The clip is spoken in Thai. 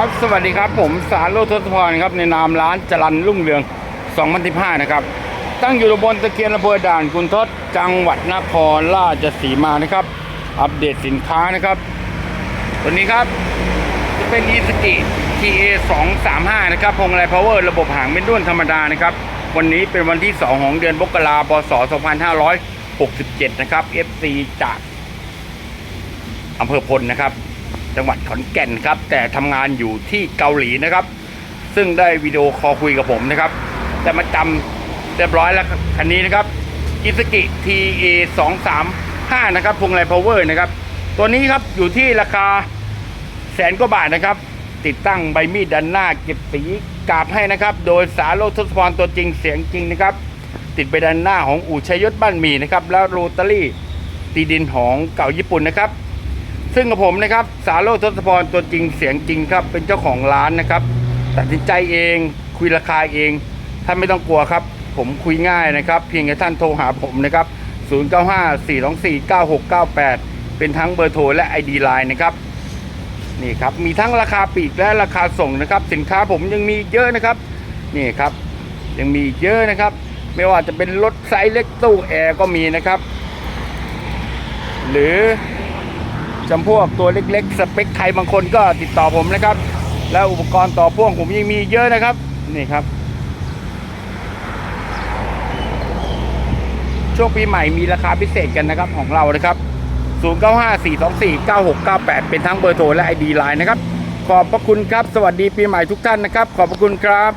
ครับสวัสดีครับผมสารโลทศพรครับในนามร้านจรันรุ่งเรือง 2015 นะครับ ตั้งอยู่บนตะเกียงอำเภอด่านคุณทศจังหวัดนครราชสีมานะครับ อัปเดตสินค้านะครับตัวนี้ครับ จะเป็น e s k i TA 235 นะครับพวงมาลัย power ระบบหางเป็นด้วนธรรมดานะครับ วันนี้เป็นวันที่ 2 ของเดือนมกราคมพศ2567 นะครับ FC จากอำเภอพลนะครับ จังหวัดขอนแก่นครับ แต่ทำงานอยู่ที่เกาหลีนะครับ ซึ่งได้วิดีโอคอลคุยกับผมนะครับ แต่มาจำเรียบร้อยแล้วคันนี้นะครับกิสกิ TA 235นะครับพวงมาลัย power นะครับ ตัวนี้ครับอยู่ที่ราคาแสนกว่าบาทนะครับ ติดตั้งใบมีดด้านหน้าเก็บสีกาบให้นะครับ โดยสาโรทศพรตัวจริงเสียงจริงนะครับ ติดไปด้านหน้าของอู่ชัยยศบ้านมีนะครับ แล้วโรตารี่ตีดินของเก่าญี่ปุ่นนะครับ ซึ่งกับผมนะครับสาโรทศพรตัวจริงเสียงจริงครับ เป็นเจ้าของร้านนะครับตัดสินใจเองคุยราคาเองท่านไม่ต้องกลัวครับ ผมคุยง่ายนะครับ เพียงแค่ท่านโทรหาผมนะครับ 0954249698 เป็นทั้งเบอร์โทรและ ID Line นะครับนี่ครับมีทั้งราคาปีกและราคาส่งนะครับ สินค้าผมยังมีเยอะนะครับนี่ครับ ยังมีเยอะนะครับ ไม่ว่าจะเป็นรถไซส์เล็กตู้แอร์ก็มีนะครับ หรือ จำพวกตัวเล็กๆ สเปคใครบางคนก็ติดต่อผมนะครับ แล้วอุปกรณ์ต่อพ่วงผมยังมีเยอะนะครับ นี่ครับ ช่วงปีใหม่มีราคาพิเศษกันนะครับของเรานะครับ 0954249698 เป็นทั้งเบอร์โทรและ ID Line นะครับ ขอบพระคุณครับ สวัสดีปีใหม่ทุกท่านนะครับ ขอบพระคุณครับ